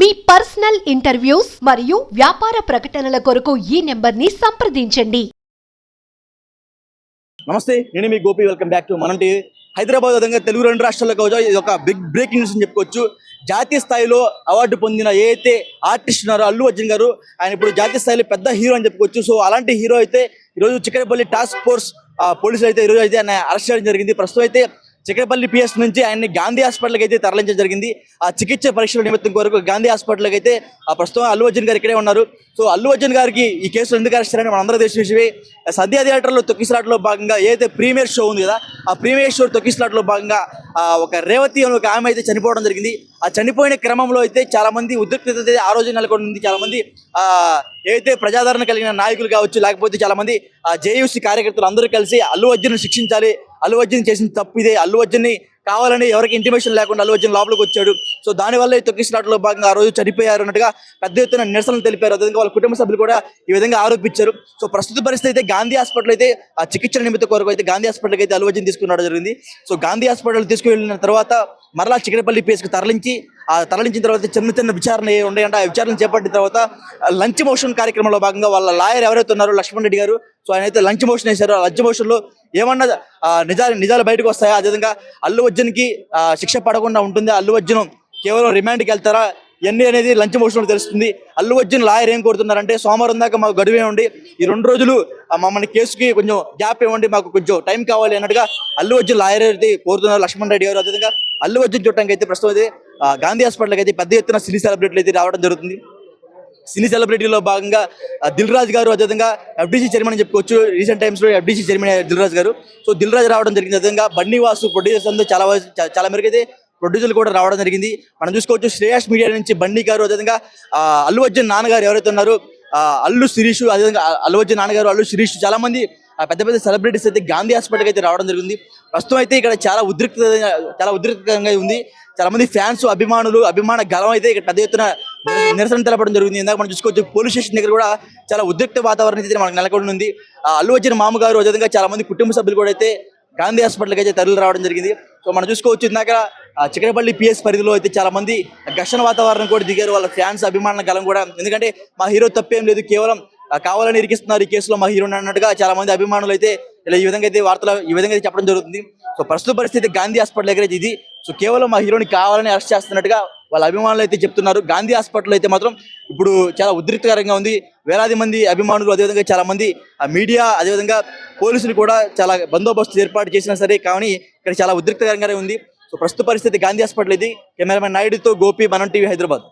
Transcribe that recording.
మీ personal interviews మరియు వ్యాపార ప్రకటనల కొరకు ఈ నెంబర్ని సంప్రదించండి. నమస్తే నేను మీ Gopi. Welcome back to Manam TV Hyderabad విధంగా తెలుగు రెండు రాష్ట్రాల్లో కావచ్చు ఇది ఒక బిగ్ బ్రేకింగ్ న్యూస్ అని చెప్పుకోవచ్చు. జాతీయ స్థాయిలో అవార్డు పొందిన ఏ అయితే ఆర్టిస్ట్ ఉన్నారో అల్లు అర్జున్ గారు ఆయన ఇప్పుడు జాతీయ స్థాయిలో పెద్ద హీరో అని చెప్పుకోవచ్చు. సో అలాంటి హీరో అయితే ఈరోజు చిక్కడపల్లి టాస్క్ ఫోర్స్ పోలీసులు అయితే ఈరోజు అయితే ఆయన అరెస్ట్ చేయడం జరిగింది. ప్రస్తుతం అయితే చిక్కడపల్లి పిఎస్ నుంచి ఆయన్ని గాంధీ హాస్పిటల్కి అయితే తరలించడం జరిగింది. ఆ చికిత్స పరీక్షల నిమిత్తం కొరకు గాంధీ హాస్పిటల్కి అయితే ఆ ప్రస్తుతం అల్లు అర్జున్ గారు ఇక్కడే ఉన్నారు. సో అల్లు అర్జున్ గారికి ఈ కేసులు ఎందుకు అరెస్ట్ చేయాలని మనందరూ తెలిసిన విషయమే. సద్య థియేటర్లో తొక్కిసలాట్లో భాగంగా ఏదైతే ప్రీమియర్ షో ఉంది కదా ఆ ప్రీమియర్ షో తొక్కిసలాట్లో భాగంగా ఒక రేవతి అని ఒక ఆమె అయితే చనిపోవడం జరిగింది. ఆ చనిపోయిన క్రమంలో అయితే చాలామంది ఉద్రిక్తత అయితే ఆ రోజు నెలకొని ఉంది చాలామంది ఏదైతే ప్రజాదరణ కలిగిన నాయకులు కావచ్చు లేకపోతే చాలా మంది ఆ జేయూసీ కార్యకర్తలు అందరూ కలిసి అల్లు అర్జున్ శిక్షించాలి అల్లు అర్జున్ చేసిన తప్పు ఇదే. అల్లు అర్జున్ని కావాలని ఎవరికి ఇంటిమేషన్ లేకుండా అల్లు అర్జున్ లోపలికి వచ్చాడు. సో దానివల్ల ఈ తొక్కిసలాట్లో భాగంగా ఆ రోజు చనిపోయారు అన్నట్టుగా పెద్ద ఎత్తున నిరసనలు తెలిపారు. అదేవిధంగా వాళ్ళ కుటుంబ సభ్యులు కూడా ఈ విధంగా ఆరోపించారు. సో ప్రస్తుత పరిస్థితి అయితే గాంధీ హాస్పిటల్ అయితే ఆ చికిత్స నిమిత్తం కొరకు అయితే గాంధీ హాస్పిటల్కి అయితే అల్లు అర్జున్ తీసుకున్నాడు జరిగింది. సో గాంధీ హాస్పిటల్ తీసుకువెళ్ళిన తర్వాత మరలా చికెనపల్లి పేస్కి తరలించి ఆ తరలించిన తర్వాత చిన్న చిన్న విచారణ ఏ ఉన్నాయంటే ఆ విచారణ చేపట్టిన తర్వాత లంచ్ మోషన్ కార్యక్రమంలో భాగంగా వాళ్ళ లాయర్ ఎవరైతే ఉన్నారో లక్ష్మణ్ రెడ్డి గారు సో ఆయన అయితే లంచ్ మోషన్ వేశారు. ఆ లంచ్ మోషన్లో ఏమన్నా నిజాలు నిజాలు బయటకు వస్తాయా? అదేవిధంగా అల్లు అర్జున్కి శిక్ష పడకుండా ఉంటుంది. అల్లు అర్జున్ కేవలం రిమాండ్కి వెళ్తారా? ఎన్ని అనేది లంచ్ మోషన్లో తెలుస్తుంది. అల్లు అర్జున్ లాయర్ ఏం కోరుతున్నారంటే సోమవారం దాకా మాకు గడువు ఇవ్వండి ఈ రెండు రోజులు మమ్మల్ని కేసుకి కొంచెం గ్యాప్ ఇవ్వండి మాకు కొంచెం టైం కావాలి అన్నట్టుగా అల్లు అర్జున్ లాయర్ అయితే కోరుతున్నారు. లక్ష్మణ్ రెడ్డి గారు అదేవిధంగా అల్లు అర్జున్ చూడటానికి అయితే ప్రస్తుతం అయితే గాంధీ హాస్పిటల్కి అయితే పెద్ద ఎత్తున సినీ సెలబ్రిటీలు అయితే రావడం జరుగుతుంది. సినీ సెలబ్రిటీలో భాగంగా దిల్ రాజు గారు అదేవిధంగా ఎఫ్డీసీ చైర్మన్ అని చెప్పుకోవచ్చు. రీసెంట్ టైమ్స్లో ఎఫ్డీసీ చైర్మన్ దిల్ రాజు గారు. సో దిల్ రాజు రావడం జరిగింది. అదేవిధంగా బన్నీ వాసు ప్రొడ్యూసర్స్ అందరూ చాలా చాలా మేరకు అయితే ప్రొడ్యూసర్లు కూడా రావడం జరిగింది. మనం చూసుకోవచ్చు శ్రేయాస్ మీడియా నుంచి బండి గారు అదేవిధంగా అల్లు అర్జున్ నాన్నగారు ఎవరైతే ఉన్నారో అల్లు శిరీష్ అదేవిధంగా అల్లు అర్జున్ నాన్నగారు అల్లు శిరీష్ చాలామంది పెద్ద పెద్ద సెలబ్రిటీస్ అయితే గాంధీ హాస్పిటల్కి అయితే రావడం జరిగింది. ప్రస్తుతం అయితే ఇక్కడ చాలా ఉద్రిక్త చాలా ఉద్రిక్తంగా ఉంది. చాలా మంది ఫ్యాన్స్ అభిమానులు అభిమాన గలం అయితే ఇక్కడ పెద్ద ఎత్తున నిరసన తెలపడం జరుగుతుంది ఇందాక మనం చూసుకోవచ్చు పోలీస్ స్టేషన్ దగ్గర కూడా చాలా ఉద్రిక్త వాతావరణం అయితే మనకు నెలకొని ఉంది. అల్లు వచ్చిన మామగారు అదేవిధంగా చాలా మంది కుటుంబ సభ్యులు కూడా అయితే గాంధీ హాస్పిటల్కి అయితే తరలి రావడం జరిగింది. సో మనం చూసుకోవచ్చు ఇందాక చికరపల్లి చిక్కడపల్లి పిఎస్ పరిధిలో అయితే చాలా మంది ఘర్షణ వాతావరణం కూడా దిగారు. వాళ్ళ ఫ్యాన్స్ అభిమాన గలం కూడా. ఎందుకంటే మా హీరో తప్పేం లేదు. కేవలం కావాలని ఇరికిస్తున్నారు ఈ కేసులో మా హీరో అన్నట్టుగా చాలా మంది అభిమానులు అయితే ఇలా ఈ విధంగా అయితే వార్తలు ఈ విధంగా అయితే చెప్పడం జరుగుతుంది. సో ప్రస్తుత పరిస్థితి గాంధీ హాస్పిటల్ దగ్గర ఇది. సో కేవలం మా హీరోని కావాలని అరెస్ట్ చేస్తున్నట్టుగా వాళ్ళ అభిమానులు అయితే చెప్తున్నారు. గాంధీ హాస్పిటల్ అయితే మాత్రం ఇప్పుడు చాలా ఉద్రిక్తకరంగా ఉంది. వేలాది మంది అభిమానులు అదేవిధంగా చాలా మంది ఆ మీడియా అదేవిధంగా పోలీసులు కూడా చాలా బందోబస్తు ఏర్పాటు చేసినా సరే కానీ ఇక్కడ చాలా ఉద్రిక్తకరంగానే ఉంది. సో ప్రస్తుత పరిస్థితి గాంధీ హాస్పిటల్ ఇది కెమెరామెన్ నాయుడుతో గోపి మనం టీవీ హైదరాబాద్.